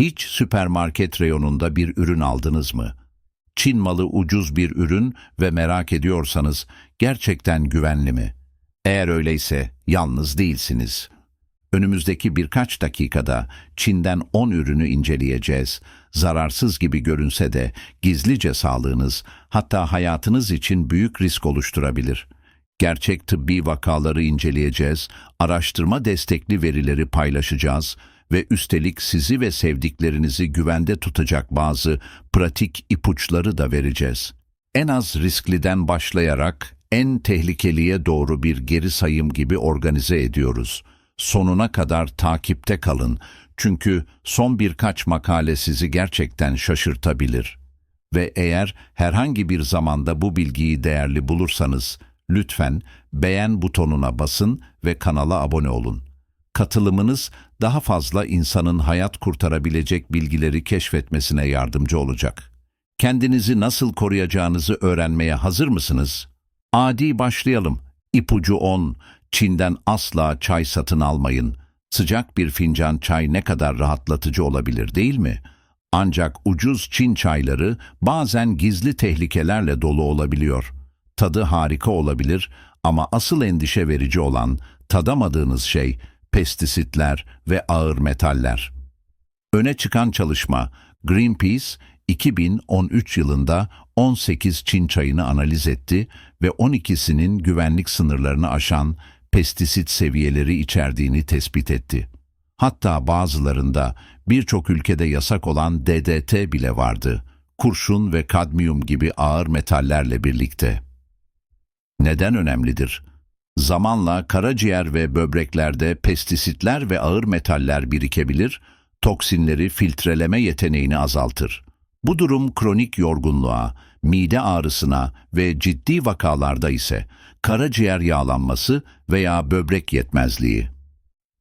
Hiç süpermarket reyonunda bir ürün aldınız mı? Çin malı ucuz bir ürün ve merak ediyorsanız gerçekten güvenli mi? Eğer öyleyse yalnız değilsiniz. Önümüzdeki birkaç dakikada Çin'den 10 ürünü inceleyeceğiz. Zararsız gibi görünse de gizlice sağlığınız hatta hayatınız için büyük risk oluşturabilir. Gerçek tıbbi vakaları inceleyeceğiz, araştırma destekli verileri paylaşacağız ve üstelik sizi ve sevdiklerinizi güvende tutacak bazı pratik ipuçları da vereceğiz. En az riskliden başlayarak en tehlikeliye doğru bir geri sayım gibi organize ediyoruz. Sonuna kadar takipte kalın çünkü son birkaç makale sizi gerçekten şaşırtabilir. Ve eğer herhangi bir zamanda bu bilgiyi değerli bulursanız lütfen beğen butonuna basın ve kanala abone olun. Katılımınız daha fazla insanın hayat kurtarabilecek bilgileri keşfetmesine yardımcı olacak. Kendinizi nasıl koruyacağınızı öğrenmeye hazır mısınız? Adi başlayalım. İpucu 10. Çin'den asla çay satın almayın. Sıcak bir fincan çay ne kadar rahatlatıcı olabilir değil mi? Ancak ucuz Çin çayları bazen gizli tehlikelerle dolu olabiliyor. Tadı harika olabilir ama asıl endişe verici olan tadamadığınız şey pestisitler ve ağır metaller. Öne çıkan çalışma Greenpeace 2013 yılında 18 Çin çayını analiz etti ve 12'sinin güvenlik sınırlarını aşan pestisit seviyeleri içerdiğini tespit etti. Hatta bazılarında birçok ülkede yasak olan DDT bile vardı. Kurşun ve kadmiyum gibi ağır metallerle birlikte. Neden önemlidir? Zamanla karaciğer ve böbreklerde pestisitler ve ağır metaller birikebilir, toksinleri filtreleme yeteneğini azaltır. Bu durum kronik yorgunluğa, mide ağrısına ve ciddi vakalarda ise karaciğer yağlanması veya böbrek yetmezliği.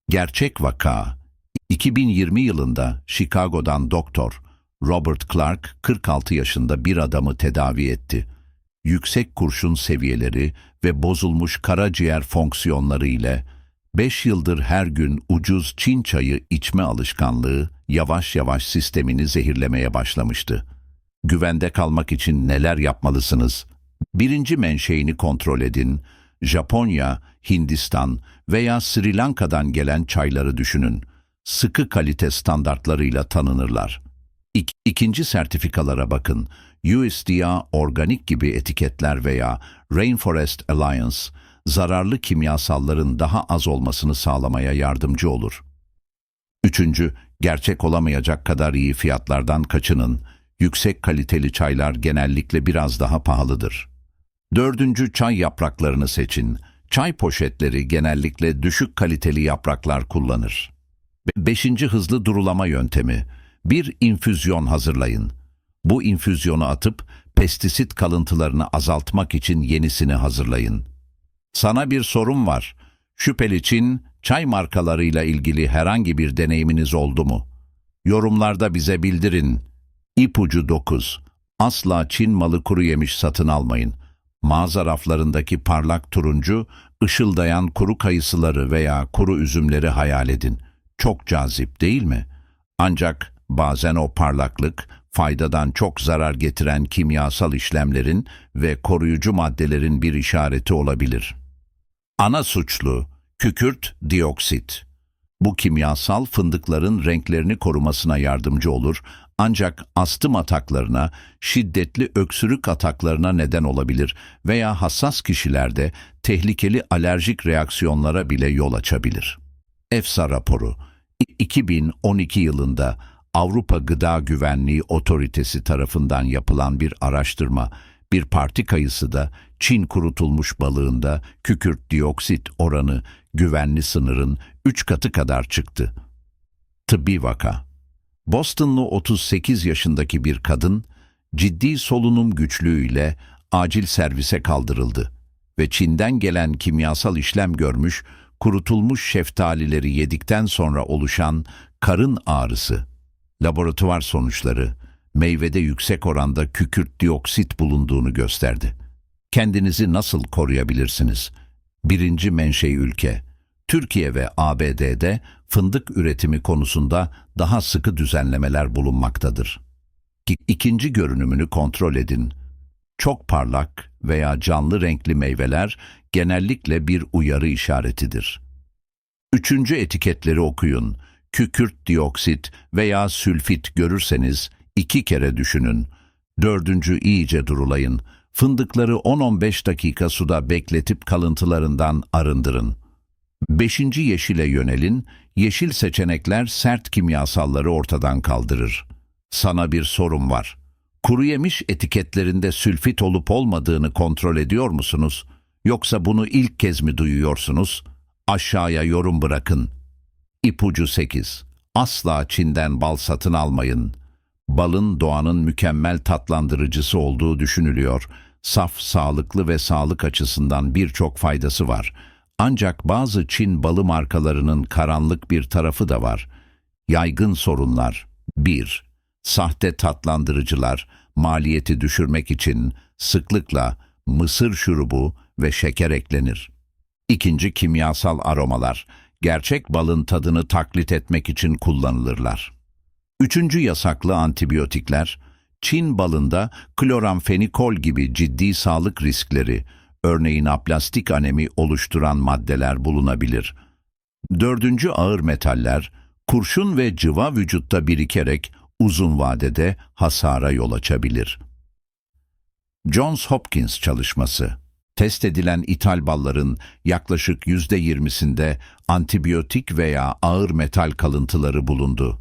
Gerçek vaka 2020 yılında Chicago'dan doktor Robert Clark 46 yaşında bir adamı tedavi etti. Yüksek kurşun seviyeleri ve bozulmuş karaciğer fonksiyonları ile 5 yıldır her gün ucuz Çin çayı içme alışkanlığı yavaş yavaş sistemini zehirlemeye başlamıştı. Güvende kalmak için neler yapmalısınız? Birinci menşeini kontrol edin. Japonya, Hindistan veya Sri Lanka'dan gelen çayları düşünün. Sıkı kalite standartlarıyla tanınırlar. İk ikinci sertifikalara bakın. USDA organik gibi etiketler veya Rainforest Alliance zararlı kimyasalların daha az olmasını sağlamaya yardımcı olur. Üçüncü, gerçek olamayacak kadar iyi fiyatlardan kaçının. Yüksek kaliteli çaylar genellikle biraz daha pahalıdır. Dördüncü, çay yapraklarını seçin. Çay poşetleri genellikle düşük kaliteli yapraklar kullanır. Be- Beşinci hızlı durulama yöntemi. Bir infüzyon hazırlayın. Bu infüzyonu atıp pestisit kalıntılarını azaltmak için yenisini hazırlayın. Sana bir sorum var. Şüpheli Çin, çay markalarıyla ilgili herhangi bir deneyiminiz oldu mu? Yorumlarda bize bildirin. İpucu 9. Asla Çin malı kuru yemiş satın almayın. Mağaza raflarındaki parlak turuncu, ışıldayan kuru kayısıları veya kuru üzümleri hayal edin. Çok cazip değil mi? Ancak bazen o parlaklık, faydadan çok zarar getiren kimyasal işlemlerin ve koruyucu maddelerin bir işareti olabilir. Ana suçlu, kükürt dioksit. Bu kimyasal fındıkların renklerini korumasına yardımcı olur ancak astım ataklarına, şiddetli öksürük ataklarına neden olabilir veya hassas kişilerde tehlikeli alerjik reaksiyonlara bile yol açabilir. EFSA raporu 2012 yılında Avrupa Gıda Güvenliği Otoritesi tarafından yapılan bir araştırma, bir parti kayısı da Çin kurutulmuş balığında kükürt dioksit oranı güvenli sınırın 3 katı kadar çıktı. Tıbbi vaka. Bostonlu 38 yaşındaki bir kadın ciddi solunum güçlüğüyle acil servise kaldırıldı ve Çin'den gelen kimyasal işlem görmüş kurutulmuş şeftalileri yedikten sonra oluşan karın ağrısı, laboratuvar sonuçları meyvede yüksek oranda kükürt dioksit bulunduğunu gösterdi. Kendinizi nasıl koruyabilirsiniz? Birinci menşei ülke, Türkiye ve ABD'de fındık üretimi konusunda daha sıkı düzenlemeler bulunmaktadır. İkinci görünümünü kontrol edin. Çok parlak veya canlı renkli meyveler genellikle bir uyarı işaretidir. Üçüncü etiketleri okuyun. Kükürt dioksit veya sülfit görürseniz iki kere düşünün. Dördüncü iyice durulayın. Fındıkları 10-15 dakika suda bekletip kalıntılarından arındırın. Beşinci yeşile yönelin. Yeşil seçenekler sert kimyasalları ortadan kaldırır. Sana bir sorum var. Kuru yemiş etiketlerinde sülfit olup olmadığını kontrol ediyor musunuz? Yoksa bunu ilk kez mi duyuyorsunuz? Aşağıya yorum bırakın. İpucu 8. Asla Çin'den bal satın almayın. Balın doğanın mükemmel tatlandırıcısı olduğu düşünülüyor. Saf, sağlıklı ve sağlık açısından birçok faydası var. Ancak bazı Çin balı markalarının karanlık bir tarafı da var. Yaygın sorunlar 1. Sahte tatlandırıcılar maliyeti düşürmek için sıklıkla mısır şurubu ve şeker eklenir. İkinci kimyasal aromalar gerçek balın tadını taklit etmek için kullanılırlar. Üçüncü yasaklı antibiyotikler, Çin balında kloramfenikol gibi ciddi sağlık riskleri, örneğin aplastik anemi oluşturan maddeler bulunabilir. Dördüncü ağır metaller, kurşun ve cıva vücutta birikerek uzun vadede hasara yol açabilir. Johns Hopkins çalışması Test edilen ithal balların yaklaşık %20'sinde antibiyotik veya ağır metal kalıntıları bulundu.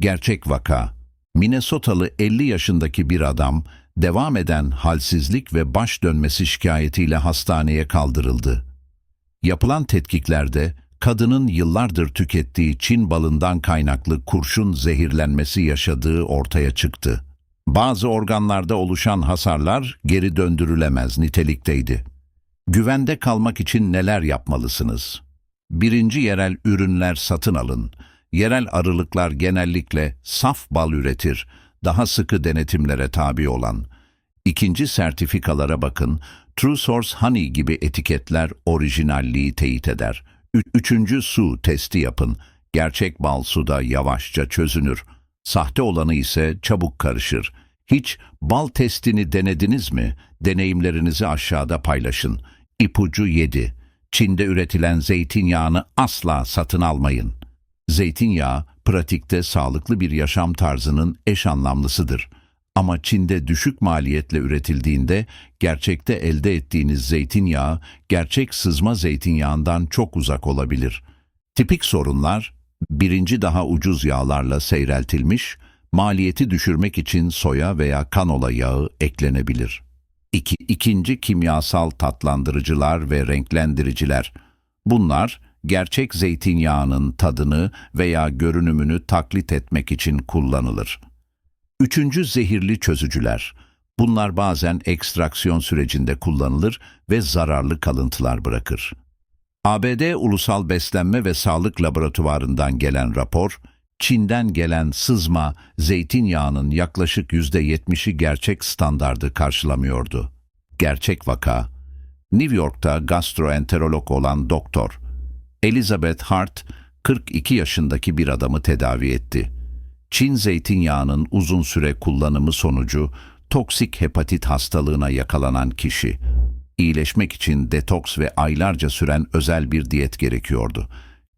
Gerçek vaka, Minnesotalı 50 yaşındaki bir adam devam eden halsizlik ve baş dönmesi şikayetiyle hastaneye kaldırıldı. Yapılan tetkiklerde kadının yıllardır tükettiği Çin balından kaynaklı kurşun zehirlenmesi yaşadığı ortaya çıktı. Bazı organlarda oluşan hasarlar geri döndürülemez nitelikteydi. Güvende kalmak için neler yapmalısınız? Birinci yerel ürünler satın alın. Yerel arılıklar genellikle saf bal üretir, daha sıkı denetimlere tabi olan. İkinci sertifikalara bakın, True Source Honey gibi etiketler orijinalliği teyit eder. Üçüncü su testi yapın. Gerçek bal suda yavaşça çözünür. Sahte olanı ise çabuk karışır. Hiç bal testini denediniz mi? Deneyimlerinizi aşağıda paylaşın. İpucu 7. Çin'de üretilen zeytinyağını asla satın almayın. Zeytinyağı, pratikte sağlıklı bir yaşam tarzının eş anlamlısıdır. Ama Çin'de düşük maliyetle üretildiğinde gerçekte elde ettiğiniz zeytinyağı gerçek sızma zeytinyağından çok uzak olabilir. Tipik sorunlar, birinci daha ucuz yağlarla seyreltilmiş, maliyeti düşürmek için soya veya kanola yağı eklenebilir. İki, ikinci kimyasal tatlandırıcılar ve renklendiriciler. Bunlar gerçek zeytinyağının tadını veya görünümünü taklit etmek için kullanılır. Üçüncü zehirli çözücüler. Bunlar bazen ekstraksiyon sürecinde kullanılır ve zararlı kalıntılar bırakır. ABD Ulusal Beslenme ve Sağlık Laboratuvarı'ndan gelen rapor, Çin'den gelen sızma zeytinyağının yaklaşık %70'i gerçek standardı karşılamıyordu. Gerçek vaka, New York'ta gastroenterolog olan doktor Elizabeth Hart, 42 yaşındaki bir adamı tedavi etti. Çin zeytinyağının uzun süre kullanımı sonucu toksik hepatit hastalığına yakalanan kişi, iyileşmek için detoks ve aylarca süren özel bir diyet gerekiyordu.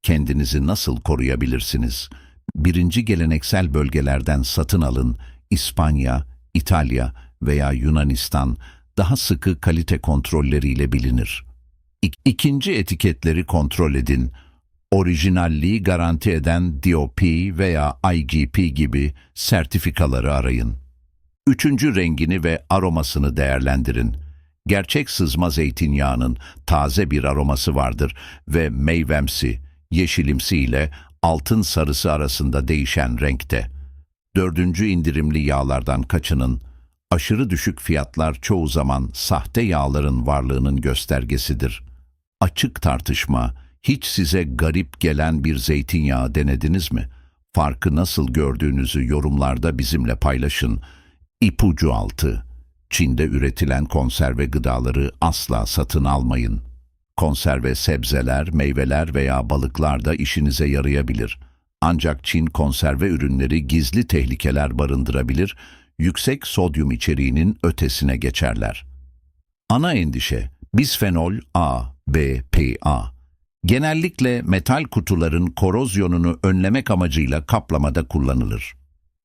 Kendinizi nasıl koruyabilirsiniz? Birinci geleneksel bölgelerden satın alın, İspanya, İtalya veya Yunanistan daha sıkı kalite kontrolleriyle bilinir. İk- İkinci etiketleri kontrol edin. Orijinalliği garanti eden DOP veya IGP gibi sertifikaları arayın. Üçüncü rengini ve aromasını değerlendirin. Gerçek sızma zeytinyağının taze bir aroması vardır ve meyvemsi, yeşilimsi ile altın sarısı arasında değişen renkte. Dördüncü indirimli yağlardan kaçının. Aşırı düşük fiyatlar çoğu zaman sahte yağların varlığının göstergesidir. Açık tartışma, hiç size garip gelen bir zeytinyağı denediniz mi? Farkı nasıl gördüğünüzü yorumlarda bizimle paylaşın. İpucu altı. Çin'de üretilen konserve gıdaları asla satın almayın. Konserve sebzeler, meyveler veya balıklar da işinize yarayabilir. Ancak Çin konserve ürünleri gizli tehlikeler barındırabilir, yüksek sodyum içeriğinin ötesine geçerler. Ana endişe bisfenol A, B, PA. Genellikle metal kutuların korozyonunu önlemek amacıyla kaplamada kullanılır.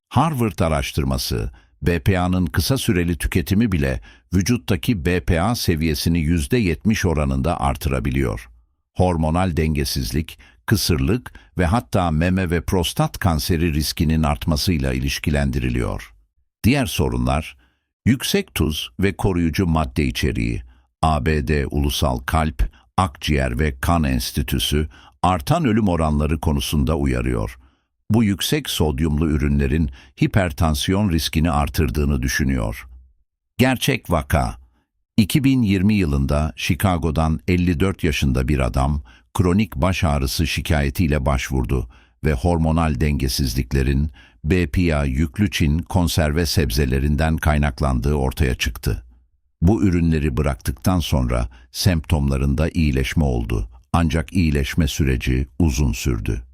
Harvard araştırması, BPA'nın kısa süreli tüketimi bile vücuttaki BPA seviyesini %70 oranında artırabiliyor. Hormonal dengesizlik, kısırlık ve hatta meme ve prostat kanseri riskinin artmasıyla ilişkilendiriliyor. Diğer sorunlar, yüksek tuz ve koruyucu madde içeriği, ABD Ulusal Kalp, Akciğer ve Kan Enstitüsü artan ölüm oranları konusunda uyarıyor. Bu yüksek sodyumlu ürünlerin hipertansiyon riskini artırdığını düşünüyor. Gerçek vaka 2020 yılında Chicago'dan 54 yaşında bir adam kronik baş ağrısı şikayetiyle başvurdu ve hormonal dengesizliklerin BPA yüklü Çin konserve sebzelerinden kaynaklandığı ortaya çıktı. Bu ürünleri bıraktıktan sonra semptomlarında iyileşme oldu. Ancak iyileşme süreci uzun sürdü.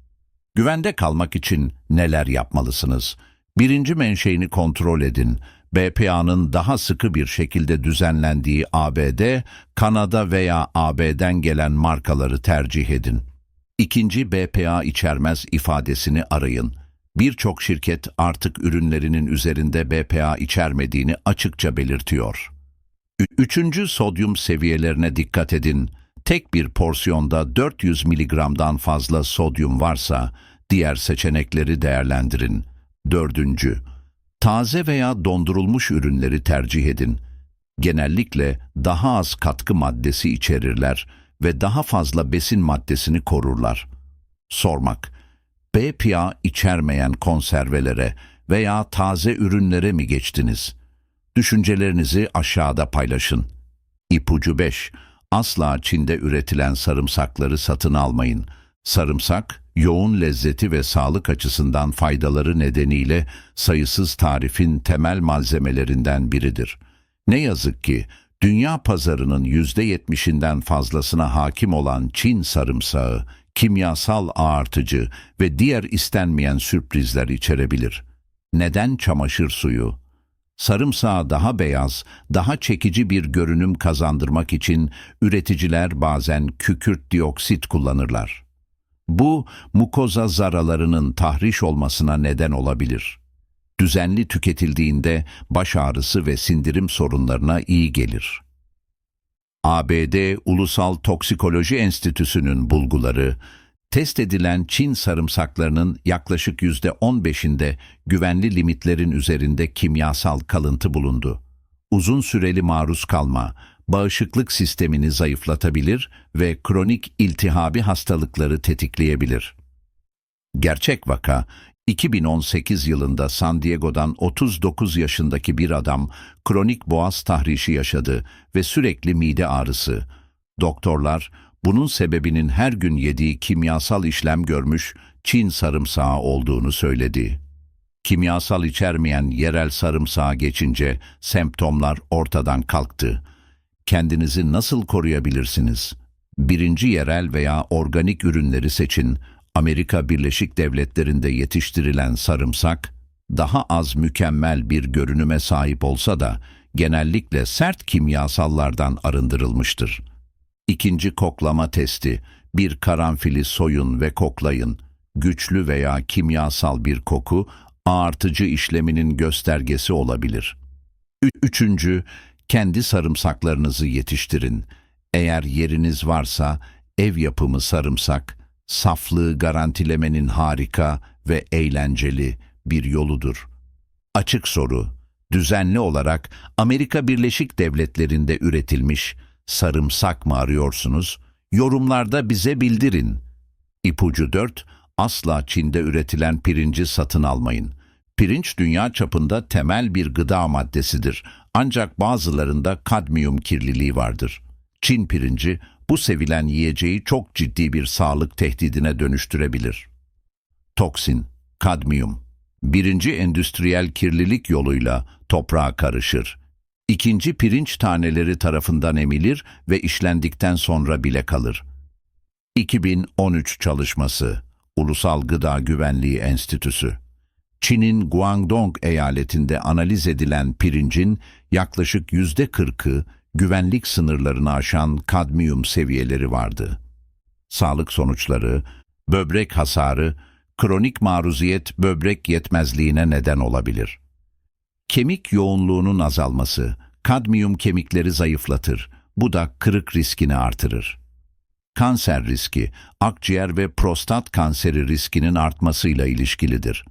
Güvende kalmak için neler yapmalısınız? Birinci menşeini kontrol edin. BPA'nın daha sıkı bir şekilde düzenlendiği ABD, Kanada veya AB'den gelen markaları tercih edin. İkinci BPA içermez ifadesini arayın. Birçok şirket artık ürünlerinin üzerinde BPA içermediğini açıkça belirtiyor. Üçüncü sodyum seviyelerine dikkat edin. Tek bir porsiyonda 400 miligramdan fazla sodyum varsa diğer seçenekleri değerlendirin. Dördüncü, taze veya dondurulmuş ürünleri tercih edin. Genellikle daha az katkı maddesi içerirler ve daha fazla besin maddesini korurlar. Sormak, BPA içermeyen konservelere veya taze ürünlere mi geçtiniz?'' Düşüncelerinizi aşağıda paylaşın. İpucu 5. Asla Çin'de üretilen sarımsakları satın almayın. Sarımsak, yoğun lezzeti ve sağlık açısından faydaları nedeniyle sayısız tarifin temel malzemelerinden biridir. Ne yazık ki, dünya pazarının %70'inden fazlasına hakim olan Çin sarımsağı, kimyasal ağartıcı ve diğer istenmeyen sürprizler içerebilir. Neden çamaşır suyu? Sarımsağı daha beyaz, daha çekici bir görünüm kazandırmak için üreticiler bazen kükürt dioksit kullanırlar. Bu, mukoza zaralarının tahriş olmasına neden olabilir. Düzenli tüketildiğinde baş ağrısı ve sindirim sorunlarına iyi gelir. ABD Ulusal Toksikoloji Enstitüsü'nün bulguları, test edilen Çin sarımsaklarının yaklaşık yüzde 15'inde güvenli limitlerin üzerinde kimyasal kalıntı bulundu. Uzun süreli maruz kalma, bağışıklık sistemini zayıflatabilir ve kronik iltihabi hastalıkları tetikleyebilir. Gerçek vaka, 2018 yılında San Diego'dan 39 yaşındaki bir adam kronik boğaz tahrişi yaşadı ve sürekli mide ağrısı. Doktorlar, bunun sebebinin her gün yediği kimyasal işlem görmüş Çin sarımsağı olduğunu söyledi. Kimyasal içermeyen yerel sarımsağa geçince semptomlar ortadan kalktı. Kendinizi nasıl koruyabilirsiniz? Birinci yerel veya organik ürünleri seçin. Amerika Birleşik Devletleri'nde yetiştirilen sarımsak, daha az mükemmel bir görünüme sahip olsa da genellikle sert kimyasallardan arındırılmıştır. İkinci koklama testi. Bir karanfili soyun ve koklayın. Güçlü veya kimyasal bir koku, ağartıcı işleminin göstergesi olabilir. Üçüncü, kendi sarımsaklarınızı yetiştirin. Eğer yeriniz varsa, ev yapımı sarımsak, saflığı garantilemenin harika ve eğlenceli bir yoludur. Açık soru, düzenli olarak Amerika Birleşik Devletleri'nde üretilmiş, sarımsak mı arıyorsunuz? Yorumlarda bize bildirin. İpucu 4. Asla Çin'de üretilen pirinci satın almayın. Pirinç dünya çapında temel bir gıda maddesidir. Ancak bazılarında kadmiyum kirliliği vardır. Çin pirinci bu sevilen yiyeceği çok ciddi bir sağlık tehdidine dönüştürebilir. Toksin, kadmiyum. Birinci endüstriyel kirlilik yoluyla toprağa karışır. İkinci pirinç taneleri tarafından emilir ve işlendikten sonra bile kalır. 2013 çalışması Ulusal Gıda Güvenliği Enstitüsü. Çin'in Guangdong eyaletinde analiz edilen pirincin yaklaşık yüzde kırkı güvenlik sınırlarını aşan kadmiyum seviyeleri vardı. Sağlık sonuçları, böbrek hasarı, kronik maruziyet böbrek yetmezliğine neden olabilir. Kemik yoğunluğunun azalması, kadmiyum kemikleri zayıflatır. Bu da kırık riskini artırır. Kanser riski, akciğer ve prostat kanseri riskinin artmasıyla ilişkilidir.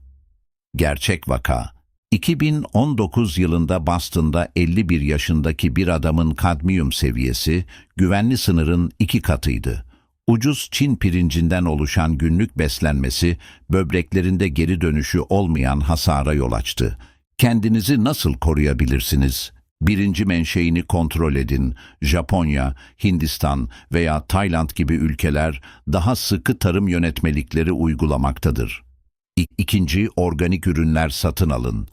Gerçek vaka 2019 yılında Boston'da 51 yaşındaki bir adamın kadmiyum seviyesi güvenli sınırın iki katıydı. Ucuz Çin pirincinden oluşan günlük beslenmesi böbreklerinde geri dönüşü olmayan hasara yol açtı. Kendinizi nasıl koruyabilirsiniz? Birinci menşeini kontrol edin. Japonya, Hindistan veya Tayland gibi ülkeler daha sıkı tarım yönetmelikleri uygulamaktadır. İkinci, organik ürünler satın alın.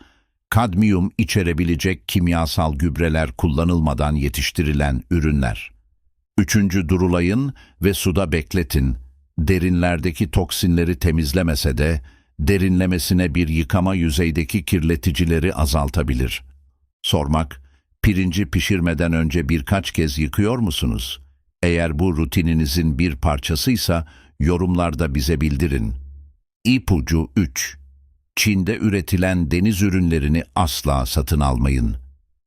Kadmiyum içerebilecek kimyasal gübreler kullanılmadan yetiştirilen ürünler. Üçüncü, durulayın ve suda bekletin. Derinlerdeki toksinleri temizlemese de derinlemesine bir yıkama yüzeydeki kirleticileri azaltabilir. Sormak, pirinci pişirmeden önce birkaç kez yıkıyor musunuz? Eğer bu rutininizin bir parçasıysa yorumlarda bize bildirin. İpucu 3. Çin'de üretilen deniz ürünlerini asla satın almayın.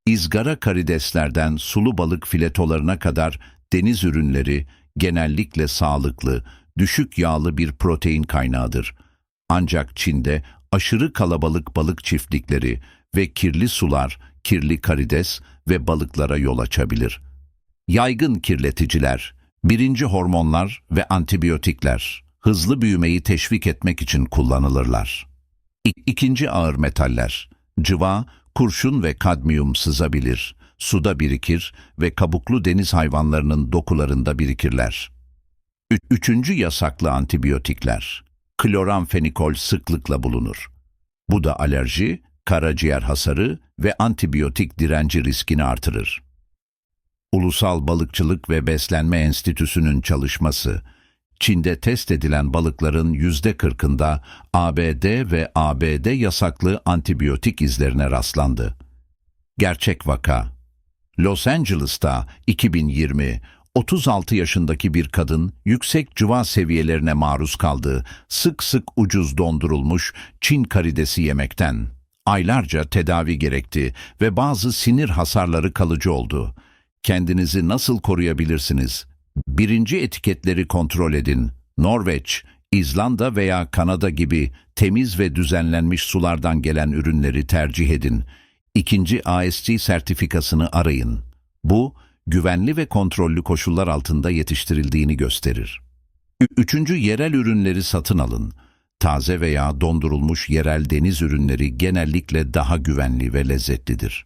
İzgara karideslerden sulu balık filetolarına kadar deniz ürünleri genellikle sağlıklı, düşük yağlı bir protein kaynağıdır. Ancak Çin'de aşırı kalabalık balık çiftlikleri ve kirli sular, kirli karides ve balıklara yol açabilir. Yaygın kirleticiler, birinci hormonlar ve antibiyotikler hızlı büyümeyi teşvik etmek için kullanılırlar. İkinci ağır metaller, cıva, kurşun ve kadmiyum sızabilir, suda birikir ve kabuklu deniz hayvanlarının dokularında birikirler. Üçüncü yasaklı antibiyotikler, kloramfenikol sıklıkla bulunur. Bu da alerji, karaciğer hasarı ve antibiyotik direnci riskini artırır. Ulusal Balıkçılık ve Beslenme Enstitüsü'nün çalışması, Çin'de test edilen balıkların yüzde kırkında ABD ve ABD yasaklı antibiyotik izlerine rastlandı. Gerçek vaka Los Angeles'ta 2020 36 yaşındaki bir kadın yüksek cıva seviyelerine maruz kaldı. Sık sık ucuz dondurulmuş Çin karidesi yemekten. Aylarca tedavi gerekti ve bazı sinir hasarları kalıcı oldu. Kendinizi nasıl koruyabilirsiniz? Birinci etiketleri kontrol edin. Norveç, İzlanda veya Kanada gibi temiz ve düzenlenmiş sulardan gelen ürünleri tercih edin. İkinci ASC sertifikasını arayın. Bu, güvenli ve kontrollü koşullar altında yetiştirildiğini gösterir. Üçüncü yerel ürünleri satın alın. Taze veya dondurulmuş yerel deniz ürünleri genellikle daha güvenli ve lezzetlidir.